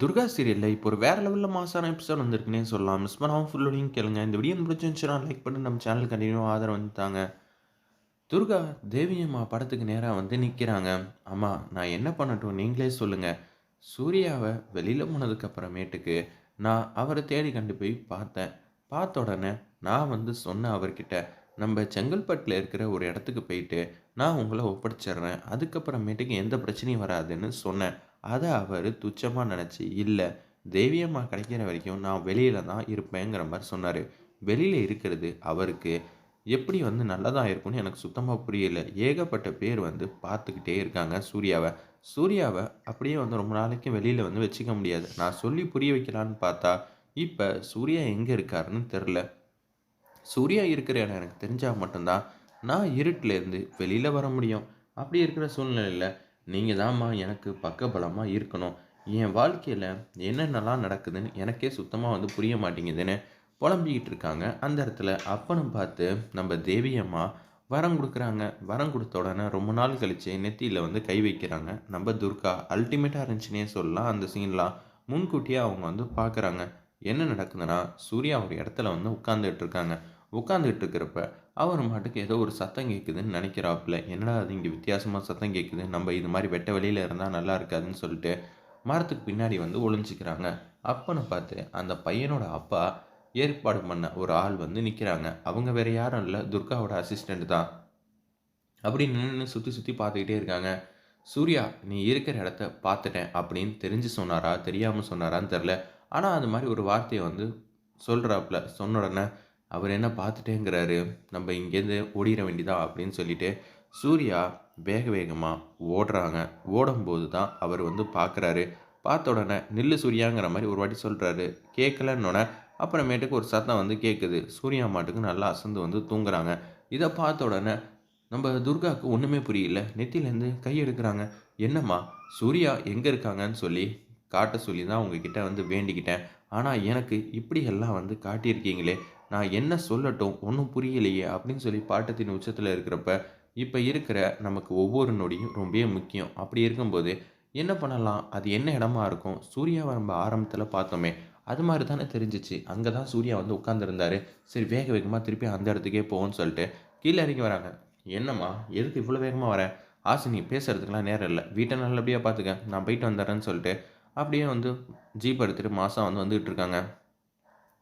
துர்கா சீரியலில் இப்போ ஒரு வேறு லெவலில் மாசான எபிசோட் வந்திருக்குன்னே சொல்லலாம். மிஸ் பண்ணாமல் ஃபுல்லோடையும் கேளுங்க. இந்த வீடியோ பிடிச்சிருந்துச்சுன்னா லைக் பண்ணி நம்ம சேனல் கண்டினியூ ஆதரவு வந்துட்டாங்க. துர்கா தேவியம்மா படத்துக்கு நேராக வந்து நிற்கிறாங்க அம்மா நான் என்ன பண்ணட்டும் நீங்களே சொல்லுங்கள் சூர்யாவை வெளியில் போனதுக்கப்புறமேட்டுக்கு நான் அவரை தேடி கண்டு போய் பார்த்தேன். பார்த்த உடனே நான் வந்து சொன்னேன் அவர்கிட்ட நம்ம செங்கல்பட்டில் இருக்கிற ஒரு இடத்துக்கு போயிட்டு நான் உங்களை ஒப்படைச்சிட்றேன். அதுக்கப்புறமேட்டுக்கு எந்த பிரச்சனையும் வராதுன்னு சொன்னேன். அதை அவர் துச்சமாக நினச்சி இல்லை தேவியம்மா கிடைக்கிற வரைக்கும் நான் வெளியில் தான் இருப்பேங்கிற மாதிரி சொன்னார். வெளியில் இருக்கிறது அவருக்கு எப்படி வந்து நல்லதாக இருக்கும்னு எனக்கு சுத்தமாக புரியல. ஏகப்பட்ட பேர் வந்து பார்த்துக்கிட்டே இருக்காங்க சூர்யாவை. சூர்யாவை அப்படியே வந்து ரொம்ப நாளைக்கு வெளியில் வந்து வச்சுக்க முடியாது. நான் சொல்லி புரிய வைக்கலான்னு பார்த்தா இப்போ சூர்யா எங்கே இருக்காருன்னு தெரில சூர்யா இருக்கிற இடம் எனக்கு தெரிஞ்சால் மட்டும்தான் நான் இருட்டிலேருந்து வெளியில் வர முடியும். அப்படி இருக்கிற சூழ்நிலையில் நீங்கள் தான்மா எனக்கு பக்கபலமாக இருக்கணும். என் வாழ்க்கையில் என்னென்னலாம் நடக்குதுன்னு எனக்கே சுத்தமாக வந்து புரிய மாட்டேங்குதுன்னு புலம்பிக்கிட்டு இருக்காங்க. அந்த இடத்துல அப்பனும் பார்த்து நம்ம தேவியம்மா வரம் கொடுக்குறாங்க. வரம் கொடுத்த உடனே ரொம்ப நாள் கழித்து நெத்தியில் வந்து கை வைக்கிறாங்க. நம்ம துர்கா அல்டிமேட்டாக இருந்துச்சுன்னே சொல்லலாம். அந்த சீன்லாம் முன்கூட்டியே அவங்க வந்து பார்க்குறாங்க. என்ன நடக்குதுன்னா சூர்யா ஒரு இடத்துல வந்து உட்காந்துட்டு இருக்காங்க. உட்காந்துக்கிட்டு இருக்கிறப்ப அவர் மாட்டுக்கு ஏதோ ஒரு சத்தம் கேட்குதுன்னு நினைக்கிறாப்புல. என்னடா அது இங்கே வித்தியாசமாக சத்தம் கேட்குது? நம்ம இது மாதிரி வெட்ட வெளியில் இருந்தால் நல்லா இருக்காதுன்னு சொல்லிட்டு மரத்துக்கு பின்னாடி வந்து ஒளிஞ்சிக்கிறாங்க. அப்பன்னு பார்த்து அந்த பையனோட அப்பா ஏற்பாடு பண்ண ஒரு ஆள் வந்து நிற்கிறாங்க அவங்க வேறு யாரும் இல்லை. துர்காவோட அசிஸ்டண்ட் தான். அப்படி நின்று சுற்றி சுற்றி பார்த்துக்கிட்டே இருக்காங்க. சூர்யா நீ இருக்கிற இடத்த பார்த்துட்டேன் அப்படின்னு தெரிஞ்சு சொன்னாரா? தெரியாமல் சொன்னாரான்னு தெரில ஆனால் அது மாதிரி ஒரு வார்த்தையை வந்து சொல்கிறாப்புல சொன்ன உடனே அவர் என்ன பார்த்துட்டேங்கிறாரு? நம்ம இங்கேருந்து ஓடிட வேண்டியதா? அப்படின்னு சொல்லிட்டு சூர்யா வேக வேகமாக ஓடுறாங்க. ஓடும்போது தான் அவர் வந்து பார்க்குறாரு. பார்த்த உடனே நில்லு சூர்யாங்கிற மாதிரி ஒரு வாட்டி சொல்கிறாரு கேட்கலன்னொடனே அப்புறமேட்டுக்கு ஒரு சத்தம் வந்து கேட்குது சூர்யா மாட்டுக்கு நல்லா அசந்து வந்து தூங்குறாங்க. இதை பார்த்த உடனே நம்ம துர்காவுக்கு ஒன்றுமே புரியல. நெத்திலேருந்து கை எடுக்கிறாங்க. என்னம்மா? சூர்யா எங்கே இருக்காங்கன்னு சொல்லி காட்ட சொல்லி தான் உங்ககிட்ட வந்து வேண்டிக்கிட்டேன். ஆனால் எனக்கு இப்படியெல்லாம் வந்து காட்டியிருக்கீங்களே. நான் என்ன சொல்லட்டும் ஒன்றும் புரியலையே அப்படின்னு சொல்லி பாட்டத்தின் உச்சத்தில் இருக்கிறப்ப இப்போ இருக்கிற நமக்கு ஒவ்வொரு நொடியும் ரொம்ப முக்கியம். அப்படி இருக்கும்போது என்ன பண்ணலாம்? அது என்ன இடமா இருக்கும்? சூர்யாவை நம்ம ஆரம்பத்தில் பார்த்தோமே அது மாதிரி தானே தெரிஞ்சிச்சு. அங்கே தான் சூர்யா வந்து உட்காந்துருந்தாரு சரி வேக வேகமாக திருப்பி அந்த இடத்துக்கே போகும்னு சொல்லிட்டு கீழே இறங்கி வராங்க. என்னம்மா எதுக்கு இவ்வளோ வேகமாக வரேன் ஆசை நீ நேரம் இல்லை. வீட்டை நல்லபடியாக பார்த்துக்க நான் போயிட்டு வந்துடுறேன்னு சொல்லிட்டு அப்படியே வந்து ஜீப் எடுத்துகிட்டு மாதம் வந்து வந்துகிட்டு இருக்காங்க.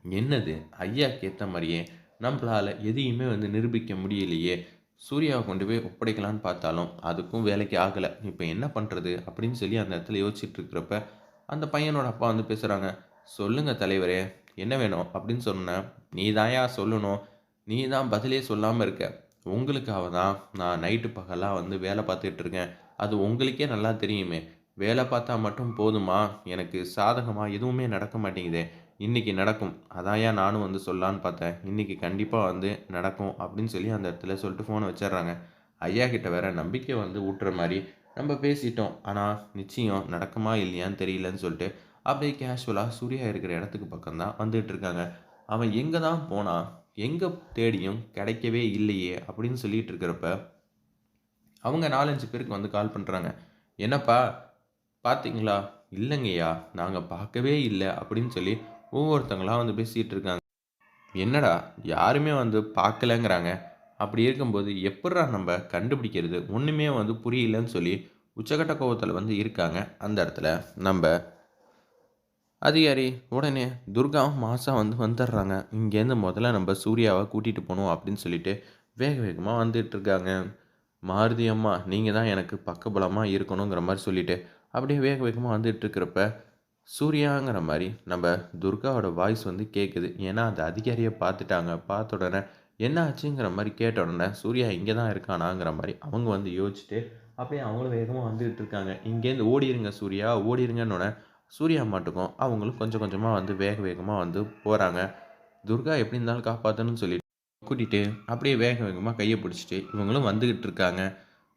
என்னது ஐயாக்கு ஏற்ற மாதிரியே நம்மளால் எதையுமே வந்து நிரூபிக்க முடியலையே. சூர்யாவை கொண்டு போய் ஒப்படைக்கலான்னு பார்த்தாலும் அதுக்கும் வேலைக்கு ஆகலை. இப்போ என்ன பண்ணுறது அப்படின்னு சொல்லி அந்த இடத்துல யோசிச்சுட்டு இருக்கிறப்ப அந்த பையனோட அப்பா வந்து பேசுகிறாங்க சொல்லுங்கள் தலைவரே என்ன வேணும்? அப்படின்னு சொன்னேன் நீ தாயா சொல்லணும். நீ தான் பதிலே சொல்லாமல் இருக்க. உங்களுக்காக தான் நான் நைட்டு பகலாக வந்து வேலை பார்த்துட்டு இருக்கேன். அது உங்களுக்கே நல்லா தெரியுமே. வேலை பார்த்தா மட்டும் போதுமா? எனக்கு சாதகமாக எதுவுமே நடக்க மாட்டேங்குதே. இன்றைக்கி நடக்கும். அதாயா நானும் வந்து சொல்லான்னு பார்த்தேன். இன்றைக்கி கண்டிப்பாக வந்து நடக்கும் அப்படின்னு சொல்லி அந்த இடத்துல சொல்லிட்டு ஃபோனை வச்சிடுறாங்க. ஐயா கிட்ட வேற நம்பிக்கை வந்து ஊட்டுற மாதிரி நம்ம பேசிட்டோம். ஆனால் நிச்சயம் நடக்குமா இல்லையான்னு தெரியலன்னு சொல்லிட்டு அப்படியே கேஷுவலாக சூர்யா இருக்கிற இடத்துக்கு பக்கம்தான் வந்துட்டு இருக்காங்க. அவன் எங்கே தான் போனான் எங்கே தேடியும் கிடைக்கவே இல்லையே அப்படின்னு சொல்லிட்டு இருக்கிறப்ப அவங்க நாலஞ்சு பேருக்கு வந்து கால் பண்ணுறாங்க என்னப்பா பார்த்தீங்களா இல்லைங்கய்யா நாங்கள் பார்க்கவே இல்லை அப்படின்னு சொல்லி ஒவ்வொருத்தங்களாக வந்து பேசிகிட்டு இருக்காங்க என்னடா யாருமே வந்து பார்க்கலங்கிறாங்க. அப்படி இருக்கும்போது எப்படா நம்ம கண்டுபிடிக்கிறது? ஒன்றுமே வந்து புரியலன்னு சொல்லி உச்சகட்ட கோபத்தில் வந்து இருக்காங்க. அந்த இடத்துல நம்ம அதிகாரி உடனே துர்காவும் மாசா வந்து வந்துடுறாங்க இங்கேருந்து முதல்ல நம்ம சூர்யாவை கூட்டிகிட்டு போகணும் அப்படின்னு சொல்லிட்டு வேக வேகமாக வந்துட்டுருக்காங்க மாருதி அம்மா நீங்கள் தான் எனக்கு பக்கபலமாக இருக்கணுங்கிற மாதிரி சொல்லிட்டு அப்படியே வேக வேகமாக வந்துட்டுருக்கிறப்ப சூர்யாங்கிற மாதிரி நம்ம துர்காவோட வாய்ஸ் வந்து கேட்குது ஏன்னா அந்த அதிகாரியை பார்த்துட்டாங்க. பார்த்த உடனே என்ன ஆச்சுங்கிற மாதிரி கேட்ட உடனே சூர்யா இங்கே தான் இருக்கானாங்கிற மாதிரி அவங்க வந்து யோசிச்சுட்டு அப்படியே அவங்களும் வேகமாக வந்துகிட்டு இருக்காங்க. இங்கேருந்து ஓடிடுங்க சூர்யா ஓடிடுங்கன்னு சூர்யா மாட்டுக்கும் அவங்களும் கொஞ்சம் கொஞ்சமாக வந்து வேக வேகமாக வந்து போகிறாங்க துர்கா எப்படி இருந்தாலும் காப்பாற்றணும்னு சொல்லிட்டு கூட்டிகிட்டு அப்படியே வேக வேகமாக கையை பிடிச்சிட்டு இவங்களும் வந்துக்கிட்டு இருக்காங்க.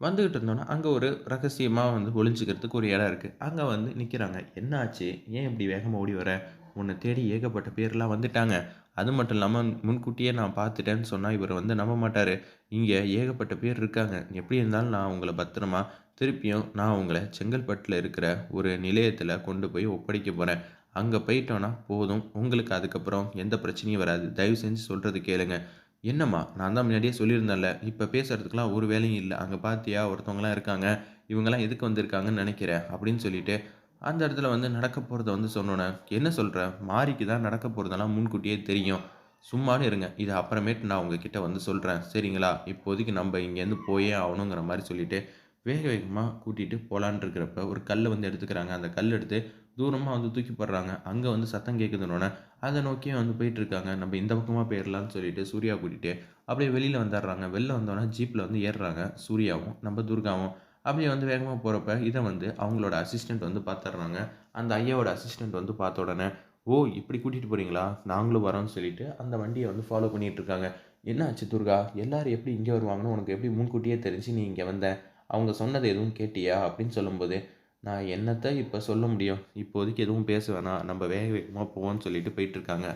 வந்துக்கிட்டு இருந்தோன்னா அங்கே ஒரு ரகசியமாக வந்து ஒளிஞ்சிக்கிறதுக்கு ஒரு இடம் இருக்குது அங்கே வந்து நிற்கிறாங்க என்ன ஆச்சு ஏன் இப்படி வேகமாக ஓடி வர? உன்னை தேடி ஏகப்பட்ட பேர்லாம் வந்துட்டாங்க. அது மட்டும் இல்லாமல் முன்கூட்டியே நான் பார்த்துட்டேன்னு சொன்னால் இவர் வந்து நம்ப மாட்டார். இங்கே ஏகப்பட்ட பேர் இருக்காங்க. எப்படி இருந்தாலும் நான் உங்களை பத்திரமா திருப்பியும் நான் உங்களை செங்கல்பட்டில் இருக்கிற ஒரு நிலையத்தில் கொண்டு போய் ஒப்படைக்க போகிறேன் அங்கே போயிட்டோன்னா போதும். உங்களுக்கு அதுக்கப்புறம் எந்த பிரச்சனையும் வராது. தயவு செஞ்சு சொல்கிறது கேளுங்க." "என்னம்மா? நான் தான் முன்னாடியே சொல்லியிருந்தேன்ல. இப்போ பேசுகிறதுக்கெலாம் ஒரு வேலையும் இல்லை அங்கே பார்த்தியா ஒருத்தவங்களாம் இருக்காங்க. இவங்கெல்லாம் எதுக்கு வந்திருக்காங்கன்னு நினைக்கிறேன் அப்படின்னு சொல்லிட்டு அந்த இடத்துல வந்து நடக்க போகிறத வந்து சொன்னோனே, "என்ன சொல்கிறேன் மாறிக்கு தான் நடக்க போகிறதெல்லாம் முன்கூட்டியே தெரியும். சும்மானு இருங்க. இது அப்புறமேட்டு நான் உங்ககிட்ட வந்து சொல்கிறேன் சரிங்களா? இப்போதைக்கு நம்ம இங்கேருந்து போயே ஆகணுங்கிற மாதிரி சொல்லிட்டு, வேக வேகமாக கூட்டிகிட்டு போலான்னு இருக்கிறப்ப, ஒரு கல் வந்து எடுத்துக்கிறாங்க. அந்த கல் எடுத்து தூரமாக வந்து தூக்கி போடுறாங்க. அங்கே வந்து சத்தம் கேட்குதுனோடனே அதை நோக்கியே வந்து போயிட்டுருக்காங்க. நம்ம இந்த பக்கமாக போயிடலான்னு சொல்லிட்டு சூர்யா கூட்டிகிட்டு அப்படியே வெளியில் வந்துடுறாங்க வெளில வந்தோடனே ஜீப்பில் வந்து ஏறுறாங்க. சூர்யாவும், நம்ம துர்காவும். அப்படியே வந்து வேகமாக போகிறப்ப இதை வந்து அவங்களோட அசிஸ்டண்ட் வந்து பார்த்துட்றாங்க அந்த ஐயாவோட அசிஸ்டண்ட் வந்து பார்த்த உடனே, "ஓ! இப்படி கூட்டிகிட்டு போகிறீங்களா நாங்களும் வரோன்னு சொல்லிட்டு அந்த வண்டியை வந்து ஃபாலோ பண்ணிகிட்ருக்காங்க "என்ன ஆச்சு துர்கா? எல்லோரும் எப்படி இங்கே வருவாங்கன்னு உனக்கு எப்படி முன்கூட்டியே தெரிஞ்சு நீ இங்கே வந்த? அவங்க சொன்னதை எதுவும் கேட்டியா?" அப்படின்னு சொல்லும்போது, "நான் என்னத்தை இப்போ சொல்ல முடியும்? இப்போதைக்கு எதுவும் பேச வேணாம். நம்ம வேக வேகமாக போவோம்ன்னு" சொல்லிட்டு போயிட்டுருக்காங்க.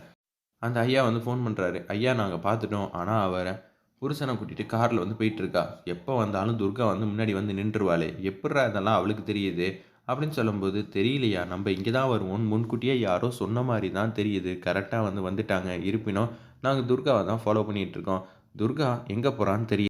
அந்த ஐயா வந்து ஃபோன் பண்ணுறாரு "ஐயா நாங்கள் பார்த்துட்டோம். ஆனால் அவரை புருஷனை கூட்டிகிட்டு காரில் வந்து போயிட்டுருக்கா. எப்போ வந்தாலும் துர்கா வந்து முன்னாடி வந்து நின்றுருவாளே எப்பட்றா இதெல்லாம் அவளுக்கு தெரியுது?" அப்படின்னு சொல்லும்போது, "தெரியலையா. நம்ம இங்கே தான் வருவோம் முன்கூட்டியே யாரோ சொன்ன மாதிரி தான் தெரியுது. கரெக்டாக வந்து வந்துட்டாங்க. இருப்பினும் நாங்கள் துர்காவை தான் ஃபாலோ பண்ணிகிட்ருக்கோம் துர்கா எங்கே போகிறான்னு தெரியும்